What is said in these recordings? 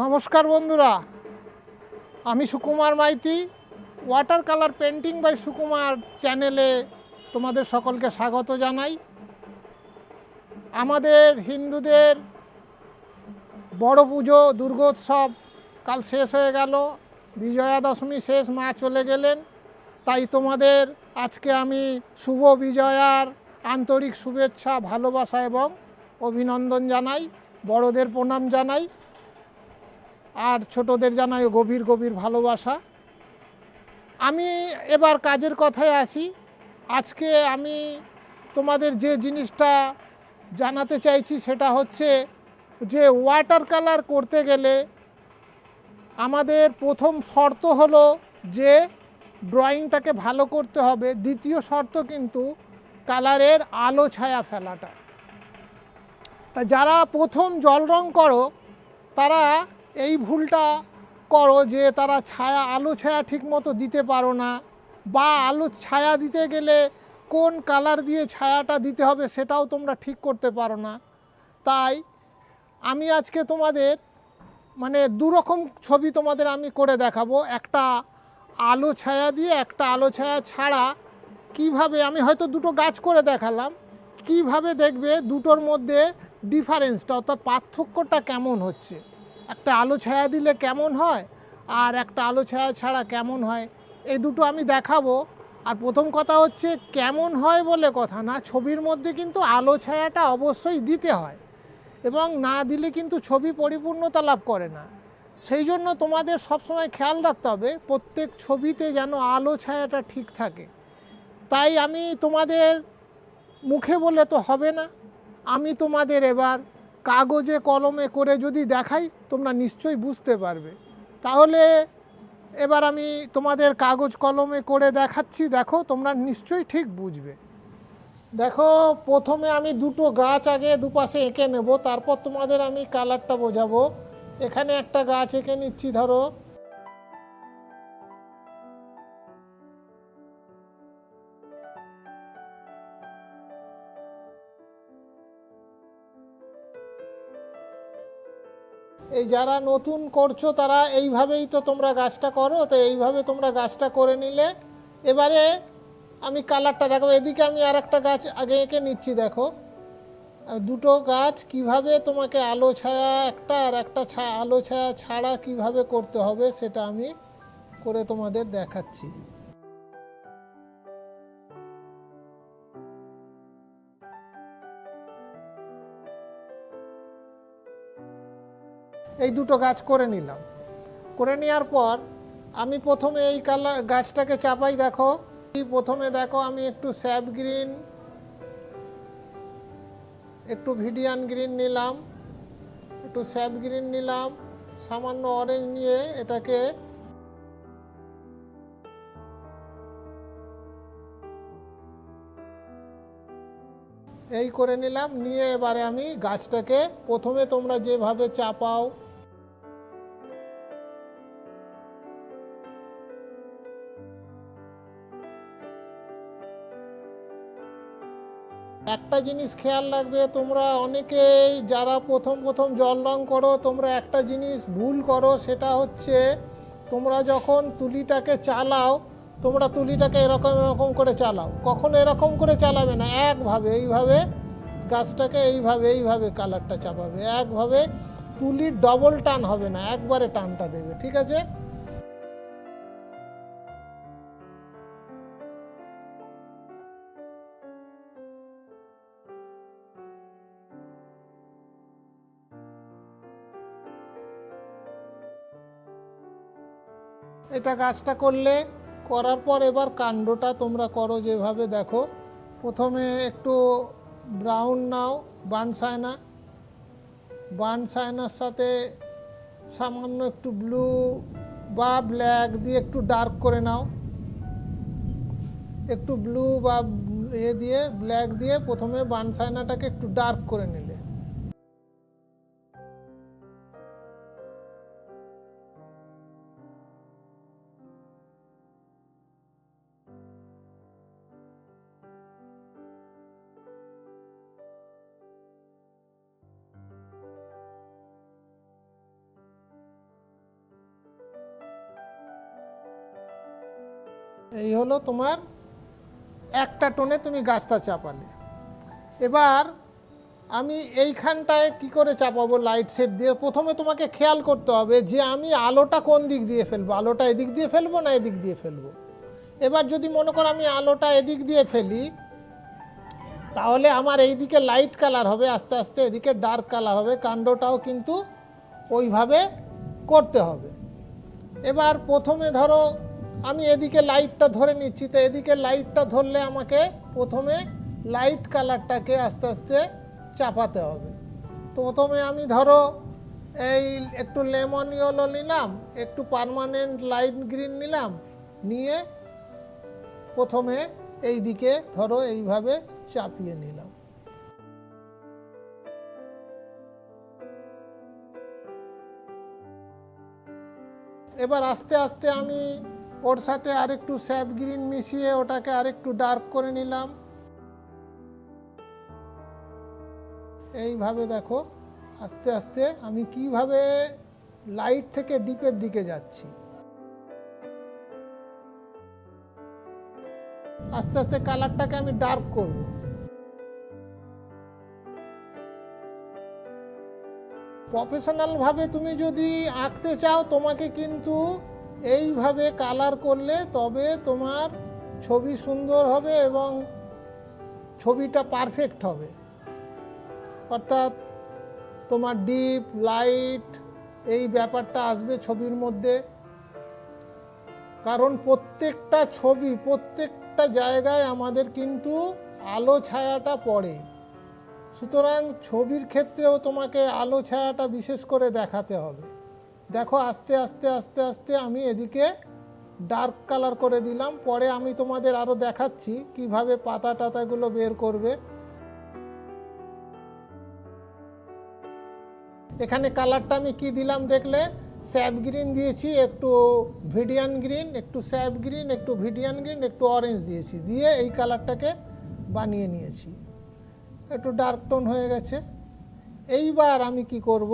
নমস্কার বন্ধুরা, আমি Sukumar Maiti, water colour painting by Sukumar চ্যানেলে তোমাদের সকলকে স্বাগত জানাই। আমাদের হিন্দুদের বড় পুজো, দুর্গোৎসব কাল শেষ হয়ে গেল বিজয়া দশমী শেষ, মা চলে গেলেন। তাই তোমাদের আজকে আমি শুভ বিজয়ার আন্তরিক শুভেচ্ছা, ভালোবাসা এবং অভিনন্দন জানাই, বড়দের প্রণাম জানাই। আর ছোটদের জানাই গভীর গভীর ভালোবাসা। আমি এবার কাজের কথায় আসি। আজকে আমি তোমাদের যে জিনিসটা জানাতে চাইছি সেটা হচ্ছে যে ওয়াটার কালার করতে গেলে আমাদের প্রথম শর্ত হলো যে ড্রয়িংটাকে ভালো করতে হবে। দ্বিতীয় শর্ত কিন্তু কালারের আলো ছায়া ফেলাটা। তা যারা প্রথম জল রং করো, তারা এই ভুলটা করো যে তারা ছায়া, আলো ছায়া ঠিকমতো দিতে পারো না, বা আলো ছায়া দিতে গেলে কোন কালার দিয়ে ছায়াটা দিতে হবে সেটাও তোমরা ঠিক করতে পারো না। তাই আমি আজকে তোমাদের মানে দুরকম ছবি তোমাদের আমি করে দেখাবো। একটা আলো ছায়া দিয়ে একটা আলো ছায়া ছাড়া কীভাবে, আমি হয়তো দুটো গাছ করে দেখালাম, কীভাবে দেখবে দুটোর মধ্যে ডিফারেন্সটা অর্থাৎ পার্থক্যটা কেমন হচ্ছে? একটা আলো ছায়া দিলে কেমন হয়? আর একটা আলো ছায়া ছাড়া কেমন হয়? এই দুটো আমি দেখাবো। আর প্রথম কথা হচ্ছে, কেমন হয় বলে কথা না, ছবির মধ্যে কিন্তু আলো ছায়াটা অবশ্যই দিতে হয়। এবং না দিলে কিন্তু ছবি পরিপূর্ণতা লাভ করে না। সেই জন্য তোমাদের সবসময় খেয়াল রাখতে হবে, প্রত্যেক ছবিতে যেন আলো ছায়াটা ঠিক থাকে। তাই আমি তোমাদের মুখে বলে তো হবে না। আমি তোমাদের এবার কাগজে, কলমে করে যদি দেখাই, তোমরা নিশ্চয়ই বুঝতে পারবে। তাহলে এবার আমি তোমাদের কাগজ, কলমে করে দেখাচ্ছি। দেখো, তোমরা নিশ্চয়ই ঠিক বুঝবে। দেখো, প্রথমে আমি দুটো গাছ আগে দুপাশে এঁকে নেব, তারপর তোমাদের আমি কালারটা বোঝাবো। এখানে একটা গাছ এঁকে নিচ্ছি, ধরো। এই যারা নতুন করছ তারা এইভাবেই তো তোমরা গাছটা করো, তো এইভাবে তোমরা গাছটা করে নিলে। এবারে আমি কালারটা দেখো, এদিকে আমি আর একটা গাছ আগে এঁকে নিচ্ছি, দেখো। দুটো গাছ কীভাবে তোমাকে আলো ছায়া, একটা আর একটা আলো ছায়া ছাড়া কীভাবে করতে হবে সেটা আমি করে তোমাদের দেখাচ্ছি। এই দুটো গাছ করে নিলাম। করে নেওয়ার পর আমি প্রথমে এই কালার গাছটাকে চাপাই, দেখো। প্রথমে দেখো আমি একটু স্যাপ গ্রিন, একটু ভিডিয়ান গ্রিন নিলাম, একটু স্যাপ গ্রিন নিলাম, সামান্য অরেঞ্জ নিয়ে এটাকে এই করে নিলাম। নিয়ে এবারে আমি গাছটাকে প্রথমে তোমরা যেভাবে চাপাও একটা জিনিস খেয়াল রাখবে, তোমরা অনেকেই যারা প্রথম প্রথম জল রং করো, তোমরা একটা জিনিস ভুল করো, সেটা হচ্ছে তোমরা যখন তুলিটাকে চালাও, তোমরা তুলিটাকে এরকম এরকম করে চালাও। কখনো এরকম করে চালাবে না, একভাবে, এইভাবে গাছটাকে এইভাবে এইভাবে কালারটা চাপাবে। একভাবে তুলির ডবল টান হবে না, একবারে টানটা দেবে, ঠিক আছে? এটা গাছটা করলে, করার পর এবার কাণ্ডটা তোমরা করো যেভাবে দেখো। প্রথমে একটু ব্রাউন নাও, বান সায়না। বান সায়নার সাথে সামান্য একটু ব্লু বা ব্ল্যাক দিয়ে একটু ডার্ক করে নাও। একটু ব্লু বা এ দিয়ে ব্ল্যাক দিয়ে প্রথমে বান সায়নাটাকে একটু ডার্ক করে নিলে। হলো তোমার একটা টোনে তুমি গাছটা চাপালে। এবার আমি এইখানটায় কি করে চাপাবো লাইট সেট দিয়ে? প্রথমে তোমাকে খেয়াল করতে হবে যে আমি আলোটা কোন দিক দিয়ে ফেলব? আলোটা এদিক দিয়ে ফেলব না এদিক দিয়ে ফেলব? এবার যদি মনে করো আমি আলোটা এদিক দিয়ে ফেলি, তাহলে আমার এইদিকে লাইট কালার হবে, আস্তে আস্তে এদিকে ডার্ক কালার হবে, কাণ্ডটাও কিন্তু ওইভাবে করতে হবে। এবার প্রথমে ধরো আমি এদিকে লাইটটা ধরে নিচ্ছি, তো এদিকে লাইটটা ধরলে আমাকে প্রথমে লাইট কালারটাকে আস্তে আস্তে চাপাতে হবে। তো প্রথমে আমি ধরো এই একটু লেমন ইয়েলো নিলাম, একটু পার্মানেন্ট লাইট গ্রিন নিলাম, নিয়ে প্রথমে এই দিকে ধরো এইভাবে চাপিয়ে নিলাম। এবার আস্তে আস্তে আমি ওর সাথে আরেকটু স্যাপ গ্রিন মিশিয়ে ওটাকে আরেকটু ডার্ক করে নিলাম। এইভাবে দেখো, আস্তে আস্তে আমি কীভাবে লাইট থেকে ডিপের দিকে যাচ্ছি। আস্তে আস্তে কালারটাকে আমি ডার্ক করব। প্রফেশনালভাবে তুমি যদি আঁকতে চাও, তোমাকে কিন্তু এইভাবে কালার করলে তবে তোমার ছবি সুন্দর হবে এবং ছবিটা পারফেক্ট হবে। অর্থাৎ তোমার ডিপ, লাইট, এই ব্যাপারটা আসবে ছবির মধ্যে। কারণ প্রত্যেকটা ছবি, প্রত্যেকটা জায়গায় আমাদের কিন্তু আলো ছায়াটা পড়ে। সুতরাং ছবির ক্ষেত্রেও তোমাকে আলো ছায়াটা বিশেষ করে দেখাতে হবে। দেখো, আস্তে আস্তে আস্তে আস্তে আমি এদিকে ডার্ক কালার করে দিলাম। পরে আমি তোমাদের আরও দেখাচ্ছি কীভাবে পাতা টাতাগুলো বের করবে। এখানে কালারটা আমি কি দিলাম দেখলে? স্যাপ গ্রিন দিয়েছি, একটু ভিডিয়ান গ্রিন একটু স্যাপ গ্রিন একটু ভিডিয়ান গ্রিন একটু অরেঞ্জ দিয়েছি। দিয়ে এই কালারটাকে বানিয়ে নিয়েছি। একটু ডার্ক টোন হয়ে গেছে। এইবার আমি কি করব?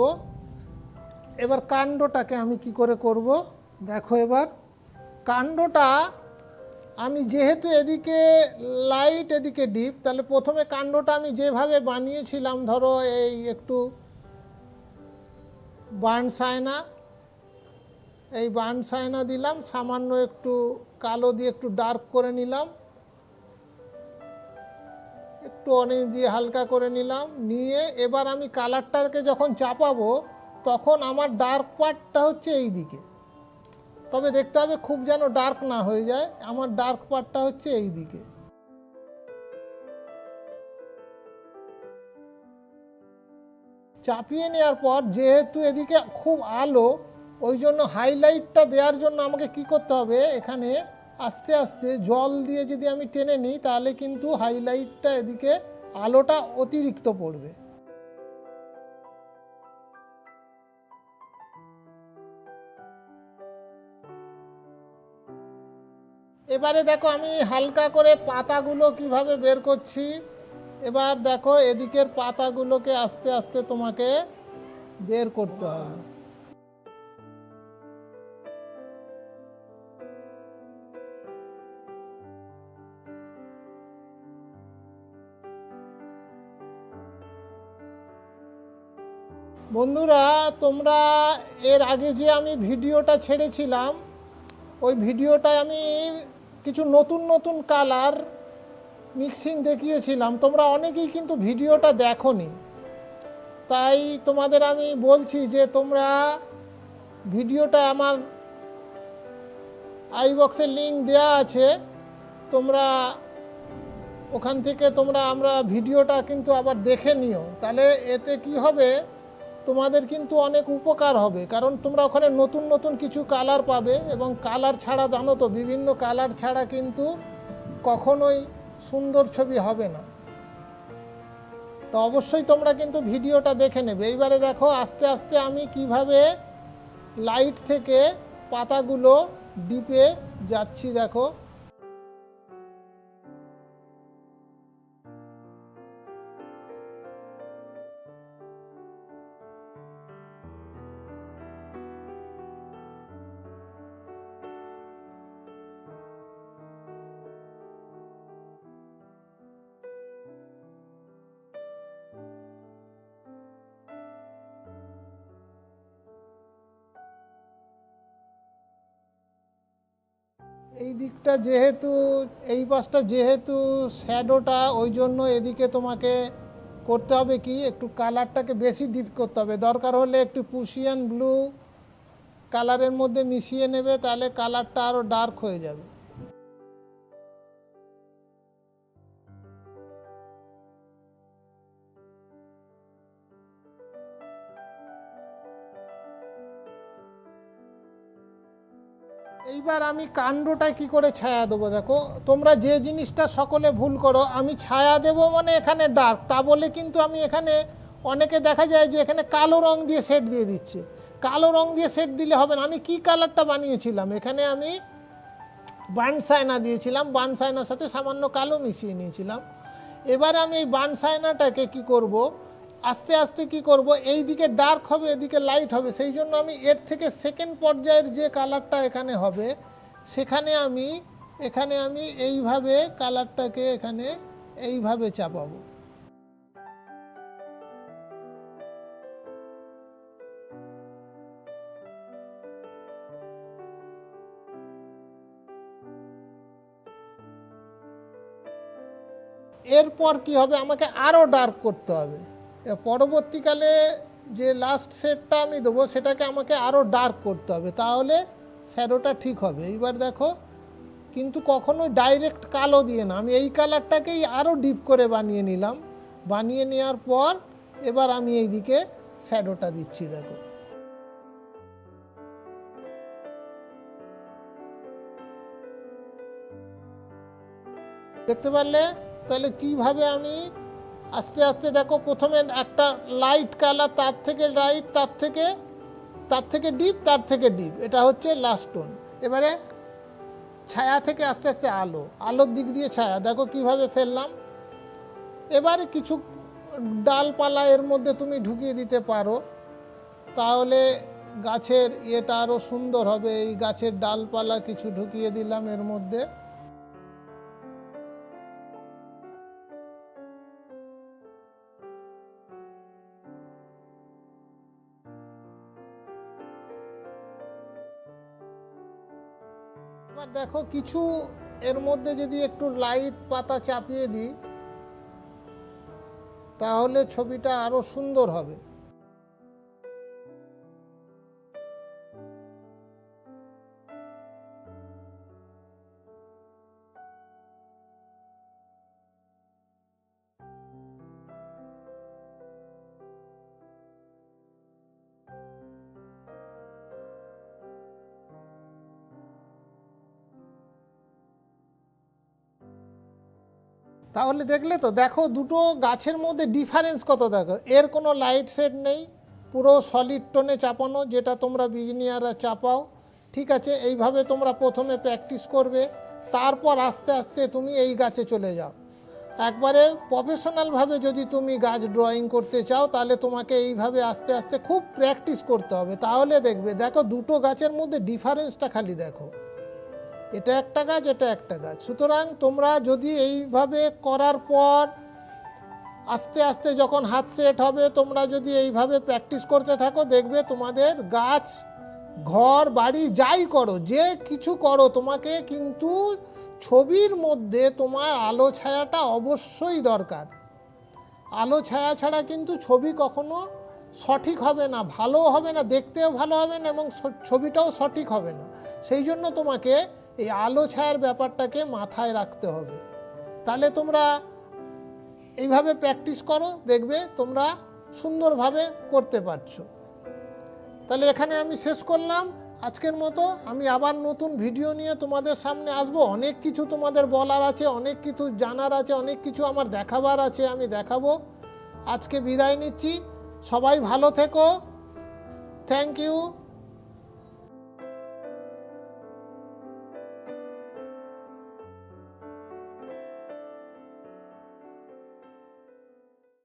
এবার কাণ্ডটাকে আমি কি করে করব? দেখো এবার। কাণ্ডটা, আমি যেহেতু এদিকে লাইট এদিকে ডিপ তাহলে প্রথমে কাণ্ডটা আমি যেভাবে বানিয়েছিলাম, ধরো এই একটু বার্ন সায়না, এই বার্ন সায়না দিলাম, সামান্য একটু কালো দিয়ে একটু ডার্ক করে নিলাম। একটু অরেঞ্জ দিয়ে হালকা করে নিলাম, নিয়ে এবার আমি কালারটাকে যখন চাপাবো তখন আমার ডার্ক পার্টটা হচ্ছে এই দিকে তবে দেখতে হবে খুব যেন ডার্ক না হয়ে যায়, আমার ডার্ক পার্টটা হচ্ছে এই দিকে চাপিয়ে নেওয়ার পর যেহেতু এদিকে খুব আলো, ওই জন্য হাইলাইটটা দেওয়ার জন্য আমাকে কি করতে হবে, এখানে আস্তে আস্তে জল দিয়ে যদি আমি টেনে নিই, তাহলে কিন্তু হাইলাইটটা এদিকে আলোটা অতিরিক্ত পড়বে। এবারে দেখো আমি হালকা করে পাতাগুলো কীভাবে বের করছি। এবার দেখো এদিকের পাতাগুলোকে আস্তে আস্তে তোমাকে বের করতে হবে। বন্ধুরা, তোমরা এর আগে যে আমি ভিডিওটা ছেড়েছিলাম, ওই ভিডিওটায় আমি কিছু নতুন নতুন কালার মিক্সিং দেখিয়েছিলাম। তোমরা অনেকেই কিন্তু ভিডিওটা দেখোনি। তাই তোমাদের আমি বলছি যে তোমরা ভিডিওটা আমার আই বক্সের লিঙ্ক দেওয়া আছে। তোমরা ওখান থেকে তোমরা আমরা ভিডিওটা কিন্তু আবার দেখে নিও। তাহলে এতে কি হবে? তোমাদের কিন্তু অনেক উপকার হবে, কারণ তোমরা ওখানে নতুন নতুন কিছু কালার পাবে এবং কালার ছাড়া জানো তো, বিভিন্ন কালার ছাড়া কিন্তু কখনোই সুন্দর ছবি হবে না। তো অবশ্যই তোমরা কিন্তু ভিডিওটা দেখে নেবে। এইবারে দেখো, আস্তে আস্তে আমি কীভাবে লাইট থেকে পাতাগুলো ডিপে যাচ্ছি, দেখো। এই দিকটা যেহেতু, এই পাশটা যেহেতু শ্যাডোটা, ওই জন্য এদিকে তোমাকে করতে হবে কি, একটু কালারটাকে বেশি ডিপ করতে হবে। দরকার হলে একটু পুশিয়ান ব্লু কালারের মধ্যে মিশিয়ে নেবে, তাহলে কালারটা আরও ডার্ক হয়ে যাবে। এইবার আমি কাণ্ডটা কি করে ছায়া দেবো দেখো? তোমরা যে জিনিসটা সকলে ভুল করো, আমি ছায়া দেবো মানে এখানে ডার্ক তা বলে কিন্তু আমি এখানে অনেকে দেখা যায় যে এখানে কালো রং দিয়ে সেট দিয়ে দিচ্ছে। কালো রং দিয়ে সেট দিলে হবে না। আমি কি কালারটা বানিয়েছিলাম? এখানে আমি বানসায়না দিয়েছিলাম। বানসায়নার সাথে সামান্য কালো মিশিয়ে নিয়েছিলাম। এবার আমি এই বানসায়নাটাকে কি করব? আস্তে আস্তে কি করব? এই দিকে ডার্ক হবে, এদিকে লাইট হবে। সেই জন্য আমি এর থেকে সেকেন্ড পর্যায়ের যে কালারটা এখানে হবে, সেখানে আমি, এখানে আমি এইভাবে কালারটাকে এখানে এইভাবে চাপাবো। এরপর কি হবে? আমাকে আরও ডার্ক করতে হবে। পরবর্তীকালে যে লাস্ট সেটটা আমি দেবো, সেটাকে আমাকে আরও ডার্ক করতে হবে। তাহলে শ্যাডোটা ঠিক হবে। এইবার দেখো, কিন্তু কখনোই ডাইরেক্ট কালো দিয়ে না। আমি এই কালারটাকেই আরও ডিপ করে বানিয়ে নিলাম। বানিয়ে নেওয়ার পর এবার আমি এইদিকে শ্যাডোটা দিচ্ছি, দেখো। দেখতে পারলে? তাহলে কীভাবে আমি আস্তে আস্তে দেখো প্রথমে একটা লাইট কালার তার থেকে লাইট তার থেকে তার থেকে ডিপ তার থেকে ডিপ এটা হচ্ছে লাস্ট টোন এবারে ছায়া থেকে আস্তে আস্তে আলো। আলোর দিক দিয়ে ছায়া। দেখো কীভাবে ফেললাম। এবারে কিছু ডালপালা এর মধ্যে তুমি ঢুকিয়ে দিতে পারো। তাহলে গাছের ইয়েটা আরও সুন্দর হবে। এই গাছের ডালপালা কিছু ঢুকিয়ে দিলাম এর মধ্যে। এবার দেখো কিছু এর মধ্যে যদি একটু লাইট পাতা চাপিয়ে দিই, তাহলে ছবিটা আরও সুন্দর হবে। তাহলে দেখলে তো, দেখো দুটো গাছের মধ্যে ডিফারেন্স কত দেখো। এর কোনো লাইট সেট নেই, পুরো সলিড টোনে চাপানো, যেটা তোমরা বিগিনিয়াররা চাপাও, ঠিক আছে? এইভাবে তোমরা প্রথমে প্র্যাকটিস করবে, তারপর আস্তে আস্তে তুমি এই গাছে চলে যাও। একবারে প্রফেশনালভাবে যদি তুমি গাছ ড্রয়িং করতে চাও, তাহলে তোমাকে এইভাবে আস্তে আস্তে খুব প্র্যাকটিস করতে হবে। তাহলে দেখবে, দেখো দুটো গাছের মধ্যে ডিফারেন্সটা খালি দেখো। এটা একটা গাছ, এটা একটা গাছ। সুতরাং তোমরা যদি এইভাবে করার পর আস্তে আস্তে যখন হাত সেট হবে, তোমরা যদি এইভাবে প্র্যাকটিস করতে থাকো, দেখবে তোমাদের গাছ, ঘর, বাড়ি যাই করো, যে কিছু করো, তোমাকে কিন্তু ছবির মধ্যে তোমার আলো ছায়াটা অবশ্যই দরকার। আলো ছায়া ছাড়া কিন্তু ছবি কখনো সঠিক হবে না ভালো হবে না, দেখতেও ভালো হবে না, এবং ছবিটাও সঠিক হবে না। সেই জন্য তোমাকে এই আলো ছায়ার ব্যাপারটাকে মাথায় রাখতে হবে। তাহলে তোমরা এইভাবে প্র্যাকটিস করো, দেখবে তোমরা সুন্দরভাবে করতে পারছ। তাহলে এখানে আমি শেষ করলাম। আজকের মতো আমি আবার নতুন ভিডিও নিয়ে তোমাদের সামনে আসব। অনেক কিছু তোমাদের বলার আছে, অনেক কিছু জানার আছে, অনেক কিছু আমার দেখাবার আছে, আমি দেখাবো। আজকে বিদায় নিচ্ছি। সবাই ভালো থেকো। Thank you